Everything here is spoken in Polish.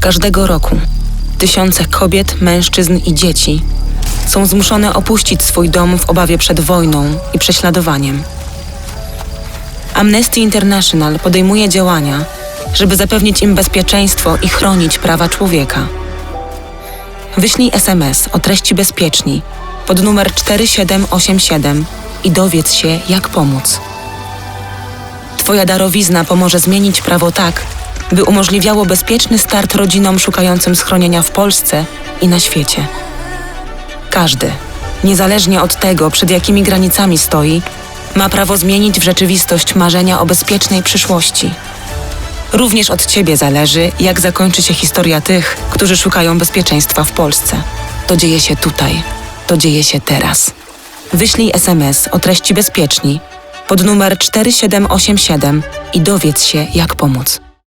Każdego roku tysiące kobiet, mężczyzn i dzieci są zmuszone opuścić swój dom w obawie przed wojną i prześladowaniem. Amnesty International podejmuje działania, żeby zapewnić im bezpieczeństwo i chronić prawa człowieka. Wyślij SMS o treści bezpieczni pod numer 4787 i dowiedz się, jak pomóc. Twoja darowizna pomoże zmienić prawo tak, by umożliwiało bezpieczny start rodzinom szukającym schronienia w Polsce i na świecie. Każdy, niezależnie od tego, przed jakimi granicami stoi, ma prawo zmienić w rzeczywistość marzenia o bezpiecznej przyszłości. Również od Ciebie zależy, jak zakończy się historia tych, którzy szukają bezpieczeństwa w Polsce. To dzieje się tutaj, to dzieje się teraz. Wyślij SMS o treści bezpieczni pod numer 4787 i dowiedz się, jak pomóc.